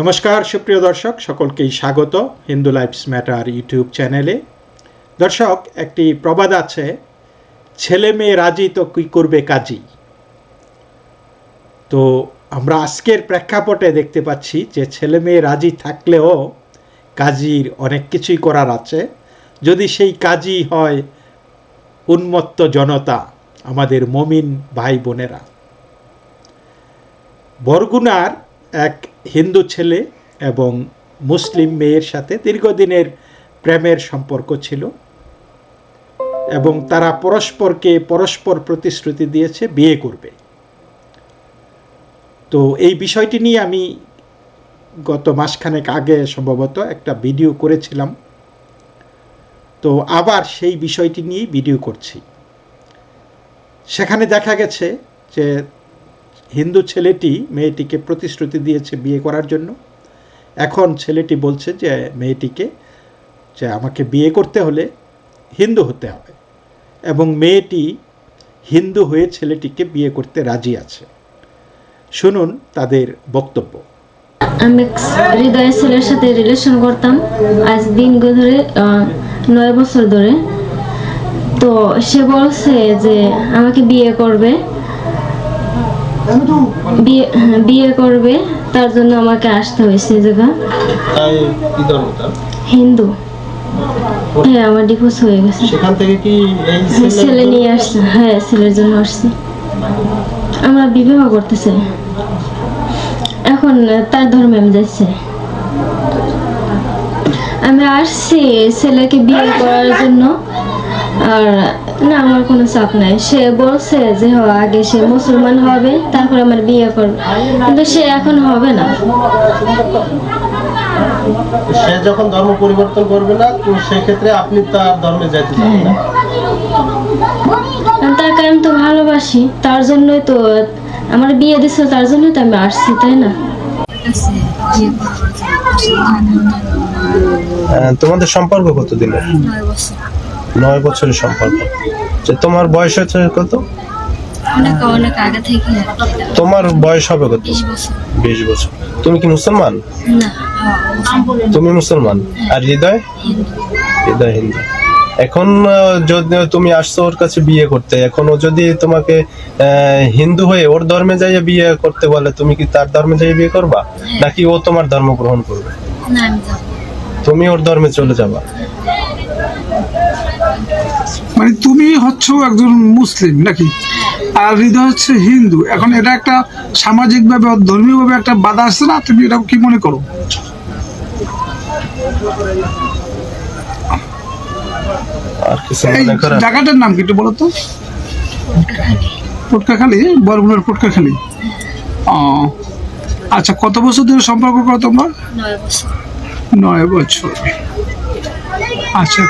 নমস্কার, সুপ্রিয় দর্শক, সকলকেই স্বাগত হিন্দু লাইফস ম্যাটার ইউটিউব চ্যানেলে। দর্শক, একটি প্রবাদ আছে, ছেলে মেয়ে রাজি তো কি করবে কাজী? তো আমরা আজকের প্রেক্ষাপটে দেখতে পাচ্ছি যে ছেলে মেয়ে রাজি থাকলেও কাজীর অনেক কিছুই করার আছে। যদি সেই কাজই হয় উন্মত্ত জনতা, আমাদের মমিন ভাই বোনেরা বরগুনার এক হিন্দু ছেলে এবং মুসলিম মেয়ের সাথে দীর্ঘদিনের প্রেমের সম্পর্ক ছিল এবং তারা পরস্পরকে পরস্পর প্রতিশ্রুতি দিয়েছে বিয়ে করবে। তো এই বিষয়টি নিয়ে আমি গত মাসখানেক আগে সম্ভবত একটা ভিডিও করেছিলাম। তো আবার সেই বিষয়টি নিয়েই ভিডিও করছি। সেখানে দেখা গেছে যে হিন্দু ছেলেটি মেয়েটিকে প্রতিশ্রুতি দিয়েছে বিয়ে করার জন্য। এখন ছেলেটি বলছে যে, মেয়েটিকে, যে আমাকে বিয়ে করতে হলে হিন্দু হতে হবে। এবং মেয়েটি হিন্দু হয়ে ছেলেটিকে বিয়ে করতে রাজি আছে। শুনুন তাদের বক্তব্য। আমি হৃদয় ছেলের সাথে রিলেশন করতাম আজ দিন ধরে নয় বছর ধরে। তো সে বলছে যে, আমাকে বিয়ে করবে। বিয়ে হ্যাঁ, বিয়ে করবে তার জন্য আমাকে আসতে হয়েছে জায়গা। হিন্দু। হ্যাঁ আমার ডিভোর্স হয়ে গেছে। সেখান থেকে কি এই হ্যাঁ, ছেলে নিয়ে আসছে। হ্যাঁ ছেলের জন্য আসছে। আমরা বিবাহ করতেছি। এখন তার ধর্মে আমি যাচ্ছি। আমি আসছি ছেলেকে বিয়ে করার জন্য। আর না আমার কোনো চাপ নাই। সে বলছে যে হ আগে সে মুসলমান হবে তারপর আমার বিয়ে করবে। কিন্তু সে এখন হবে না। সে যখন ধর্ম পরিবর্তন করবে না তো সেক্ষেত্রে আপনি তার ধর্মে যাইতে চান না। তাকে আমি তো ভালোবাসি তার জন্যই তো আমার বিয়ে দিছিল তার জন্যই তো আমি আসছি তাই না? তোমাদের সম্পর্ক কত দিনের নয় বছরের সম্পর্ক। যে তোমার বয়স হচ্ছে কত? তোমার বয়স হবে কত? বিশ বছর। তুমি কি মুসলমান? তুমি মুসলমান? আর হৃদয়? হৃদয় হিন্দু। এখন যদি তুমি আসছো ওর কাছে বিয়ে করতে এখন ও যদি তোমাকে হিন্দু হয়ে ওর ধর্মে যাইয়ে বিয়ে করতে বলে তুমি কি তার ধর্মে যাইয়ে বিয়ে করবা? নাকি ও তোমার ধর্ম গ্রহণ করবে? তুমি ওর ধর্মে চলে যাবা? মানে তুমি হচ্ছে একজন মুসলিম নাকি? আর হৃদয় হচ্ছে হিন্দু। এখন এটা একটা সামাজিক ভাবে ধর্মীয় ভাবে একটা বাধা আসছে না? তুমি এটা কি মনে করো? এই জায়গাটার নাম কি একটু বলো তো? পটকাখালী? বরগুনার পটকাখালী। ও আচ্ছা কত বছর ধরে সম্পর্ক করো তোমরা? নয় বছর। আচ্ছা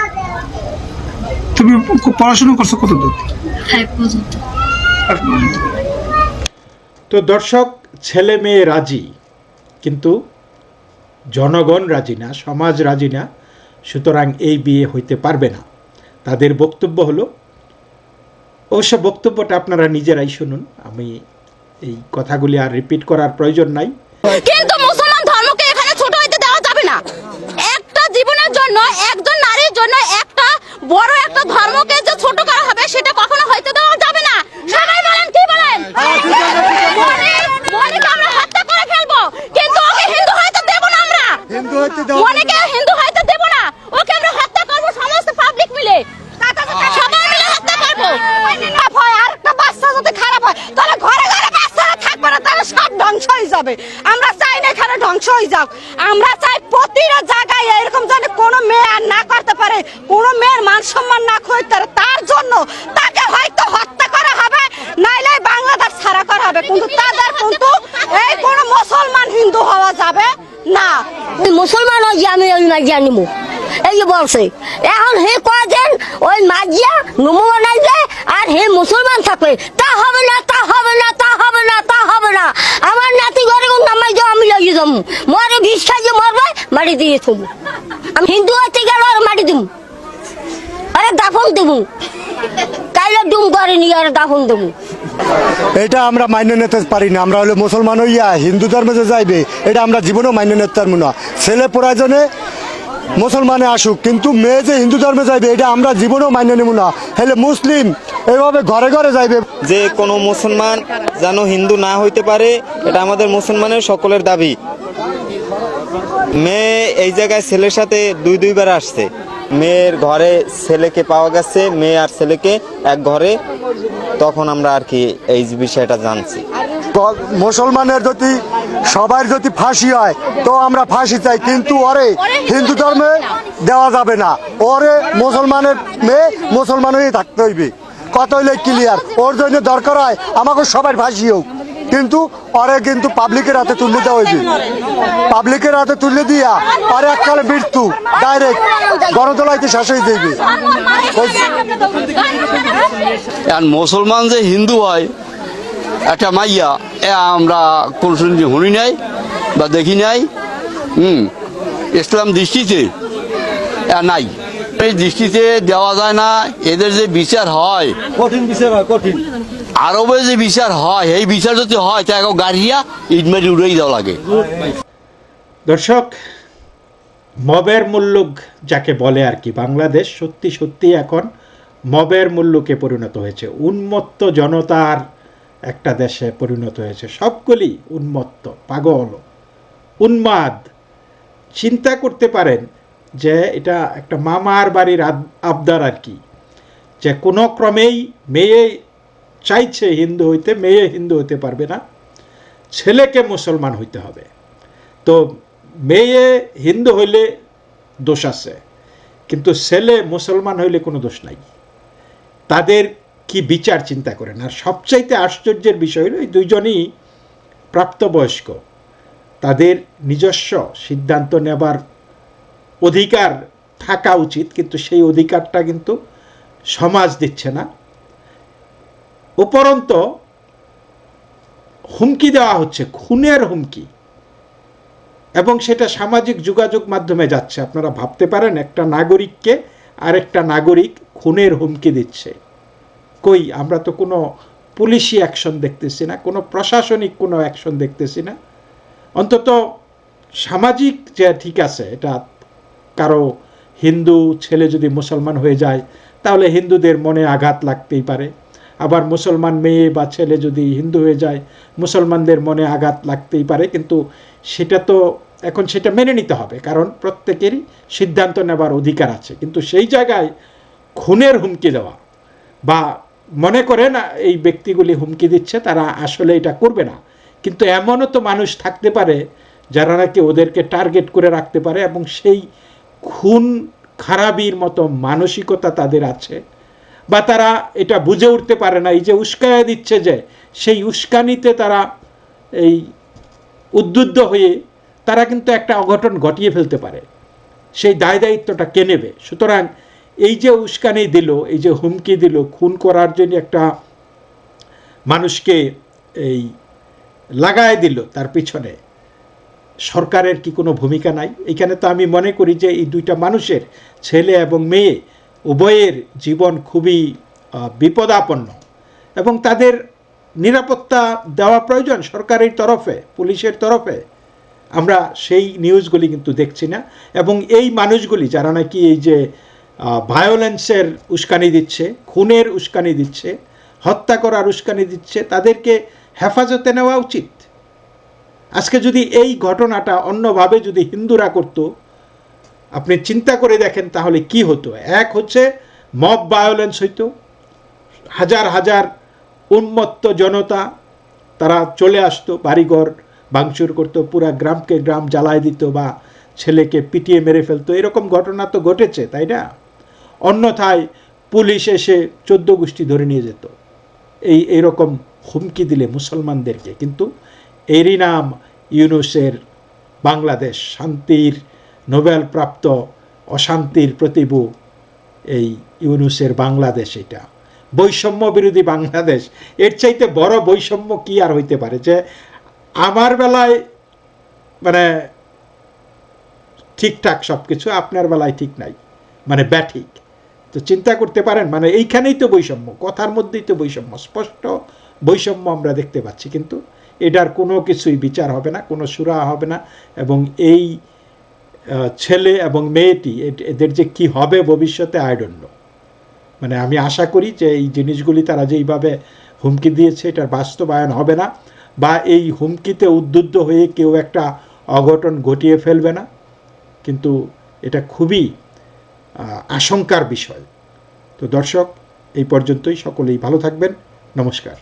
তুমি পড়াশোনা করছ কত দূর তো দর্শক ছেলে মেয়ে রাজি কিন্তু জনগণ রাজি না সমাজ রাজি না সুতরাং এই বিয়ে হইতে পারবে না। তাদের বক্তব্য হলো অবশ্য বক্তব্যটা আপনারা নিজেরাই শুনুন আমি এই কথাগুলি আর রিপিট করার প্রয়োজন নাই। কিন্তু মুসলমান ধর্মকে এখানে ছোট হইতে দেওয়া যাবে না একটা জীবনের জন্য একজন নারীর জন্য একটা বড় একটা ধর্মকে যে ছোট করা হবে সেটা কখনো হইতে দেওয়া যাবে না সবাই বলেন কি বলেন মনে- মনেকে আমরা হত্যা করে ফেলব কিন্তু ওকে হিন্দু হইতে দেব না আমরা মনেকে হিন্দু হইতে দেব না ওকে আমরা হত্যা করব সমস্ত পাবলিক মিলে সবাই মিলে হত্যা করব খারাপ হয় আর একটা বাচ্চা যদি খারাপ হয় তাহলে ঘরে ঘরে বাচ্চারা থাকবে না তাহলে সব যাবে আমরা চাই না এখানে ধ্বংস হয়ে যাক। আমরা চাই প্রতিটা জায়গায় এরকম যেন কোনো মেয়ে আর না করতে পারে, কোনো মেয়ের মান সম্মান না করতে পারে, তার জন্য তাকে হয়তো হত্যা করা হবে, নাইলে বাংলাদেশ ছাড়া করা হবে। কিন্তু তাদের কিন্তু এই কোনো মুসলমান হিন্দু হওয়া যাবে না। মুসলমান হয়ে যে আমি ওই মাজিয়া নিমু এই যে বলছে, এখন হে কয়েছেন ওই মাজিয়া নমু বানাইবে আর হে মুসলমান থাকবে, তা হবে না, তা হবে না হবে না, তা হবে না। আমার নাতি ঘরে আমি লাগিয়ে মরে খাইয়ে মরবে মাটি দিয়ে আমি হিন্দু গেল আর মাটি আরে দাফন ডুম করে নিয়ে আর দাফন এটা আমরা মান্য নিতে পারি না। আমরা হলো মুসলমান হইয়া হিন্দু ধর্মে যে যাইবে, এটা আমরা জীবনেও মান্য নিতে পারব না। ছেলে প্রয়োজনে মুসলমানে আসুক, কিন্তু মেয়ে যে হিন্দু ধর্মে যাইবে, এটা আমরা জীবনেও মান্য নেব না। হলে মুসলিম এভাবে ঘরে ঘরে যাইবে। যে কোনো মুসলমান যেন হিন্দু না হইতে পারে এটা আমাদের মুসলমানের সকলের দাবি। মেয়ে এই জায়গায় ছেলের সাথে দুই দুইবার আসছে। মেয়ের ঘরে ছেলেকে পাওয়া গেছে মেয়ে আর ছেলেকে এক ঘরে। তখন আমরা আর কি এই বিষয়টা জানছি। মুসলমানের যদি সবার যদি ফাঁসি হয় তো আমরা ফাঁসি চাই কিন্তু ওরে হিন্দু ধর্মে দেওয়া যাবে না। ওরে মুসলমানের মেয়ে মুসলমান হয়ে থাকতে হইবে। কত হইলে ক্লিয়ার ওর জন্য দরকার হয় আমাকে সবাই ভাসি হোক। কিন্তু ওরে কিন্তু পাবলিকের হাতে তুলে দেওয়া হইবে। পাবলিকের হাতে তুলে দিয়া আর এককালে মৃত্যু ডাইরেক্ট গণতলাইতে শেষ হয়ে যাইবে মুসলমান যে হিন্দু হয়, একটা মাইয়া, এ আমরা কোন শুনি নাই বা দেখি নাই, হুম, ইসলাম দৃষ্টিতে নাই। এই দৃষ্টিতে দেওয়া যায় না এদের যে বিচার হয় কঠিন বিচার হয় কঠিন। আরবে যে বিচার হয় এই বিচার যদি হয় তা এখন গাড়িয়া ইট মারি উড়েই দেওয়া লাগে। দর্শক মবের মুল্লুক যাকে বলে আর কি বাংলাদেশ সত্যি সত্যি এখন মবের মুল্লুকে পরিণত হয়েছে। উন্মত্ত জনতার একটা দেশে পরিণত হয়েছে। সবগুলি উন্মত্ত পাগল উন্মাদ। চিন্তা করতে পারেন যে এটা একটা মামার বাড়ির আবদার আর কি। যে কোনো ক্রমেই মেয়ে চাইছে হিন্দু হইতে, মেয়ে হিন্দু হতে পারবে না। ছেলেকে মুসলমান হইতে হবে। তো মেয়ে হিন্দু হইলে দোষ আছে, কিন্তু ছেলে মুসলমান হইলে কোনো দোষ নাই। তাদের কি বিচার চিন্তা করেন? আর সবচাইতে আশ্চর্যের বিষয় হলো, এই দুইজনই প্রাপ্তবয়স্ক। তাদের নিজস্ব সিদ্ধান্ত নেবার অধিকার থাকা উচিত, কিন্তু সেই অধিকারটা কিন্তু সমাজ দিচ্ছে না। উপরন্ত হুমকি দেওয়া হচ্ছে, খুনের হুমকি। এবং সেটা সামাজিক যোগাযোগ মাধ্যমে যাচ্ছে। আপনারা ভাবতে পারেন, একটা নাগরিককে আরেকটা নাগরিক খুনের হুমকি দিচ্ছে। কই, আমরা তো কোনো পুলিশি অ্যাকশন দেখতেছি না, কোনো প্রশাসনিক কোনো অ্যাকশন দেখতেছি না। অন্তত সামাজিক যে ঠিক আছে, এটা কারও হিন্দু ছেলে যদি মুসলমান হয়ে যায়, তাহলে হিন্দুদের মনে আঘাত লাগতেই পারে। আবার মুসলমান মেয়ে বা ছেলে যদি হিন্দু হয়ে যায়, মুসলমানদের মনে আঘাত লাগতেই পারে। কিন্তু সেটা তো এখন সেটা মেনে নিতে হবে, কারণ প্রত্যেকেরই সিদ্ধান্ত নেবার অধিকার আছে। কিন্তু সেই জায়গায় খুনের হুমকি দেওয়া বা মনে করে না এই ব্যক্তিগুলি হুমকি দিচ্ছে, তারা আসলে এটা করবে না। কিন্তু এমনও তো মানুষ থাকতে পারে, যারা নাকি ওদেরকে টার্গেট করে রাখতে পারে এবং সেই খুন খারাপির মতো মানসিকতা তাদের আছে বা তারা এটা বুঝে উঠতে পারে না। এই যে উস্কায়া দিচ্ছে যে সেই উস্কানিতে তারা এই উদ্বুদ্ধ হয়ে তারা কিন্তু একটা অঘটন ঘটিয়ে ফেলতে পারে। সেই দায় দায়িত্বটা কে নেবে? সুতরাং এই যে উস্কানি দিল, এই যে হুমকি দিল, খুন করার জন্য একটা মানুষকে এই লাগায় দিল তার পিছনে। সরকারের কি কোনো ভূমিকা নাই? এখানে তো আমি মনে করি যে এই দুইটা মানুষের, ছেলে এবং মেয়ে, উভয়ের জীবন খুবই বিপদাপন্ন। এবং তাদের নিরাপত্তা দেওয়া প্রয়োজন সরকারের তরফে, পুলিশের তরফে। আমরা সেই নিউজগুলি কিন্তু দেখছি না। এবং এই মানুষগুলি যারা নাকি এই যে ভায়োলেন্সের উস্কানি দিচ্ছে, খুনের উস্কানি দিচ্ছে, হত্যা করার উস্কানি দিচ্ছে, তাদেরকে হেফাজতে নেওয়া উচিত। আজকে যদি এই ঘটনাটা অন্যভাবে যদি হিন্দুরা করতো, আপনি চিন্তা করে দেখেন তাহলে কি হতো? এক হচ্ছে মব ভায়োলেন্স হইতো, হাজার হাজার উন্মত্ত জনতা তারা চলে আসতো, বাড়িঘর ভাঙচুর করতো, পুরা গ্রামকে গ্রাম জ্বালায় দিত বা ছেলেকে পিটিয়ে মেরে ফেলতো, এরকম ঘটনা তো ঘটেছে, তাই না? অন্যথায় পুলিশ এসে চোদ্দ গোষ্ঠী ধরে নিয়ে যেত। এই, এরকম হুমকি দিলে মুসলমানদেরকে, কিন্তু এরই নাম ইউনুসের বাংলাদেশ শান্তির নোবেল প্রাপ্ত অশান্তির প্রতিভু এই ইউনুসের বাংলাদেশ এটা। বৈষম্য বিরোধী বাংলাদেশ, এর চাইতে বড় বৈষম্য কি আর হইতে পারে? যে আমার বেলায় মানে ঠিকঠাক সব কিছু আপনার বেলায় ঠিক নাই মানে ব্যাঠিক। তো চিন্তা করতে পারেন মানে এইখানেই তো বৈষম্য, কথার মধ্যেই তো বৈষম্য, স্পষ্ট বৈষম্য আমরা দেখতে পাচ্ছি। কিন্তু এটার কোনো কিছুই বিচার হবে না, কোনো সুরা হবে না। এবং এই ছেলে এবং মেয়েটি এদের যে কি হবে ভবিষ্যতে আইডন্য মানে আমি আশা করি যে এই জিনিসগুলি তারা যেইভাবে হুমকি দিয়েছে, এটার বাস্তবায়ন হবে না বা এই হুমকিতে উদ্বুদ্ধ হয়ে কেউ একটা অঘটন ঘটিয়ে ফেলবে না। কিন্তু এটা খুবই আশঙ্কার বিষয়। তো দর্শক, এই পর্যন্তই। সকলেই ভালো থাকবেন। নমস্কার।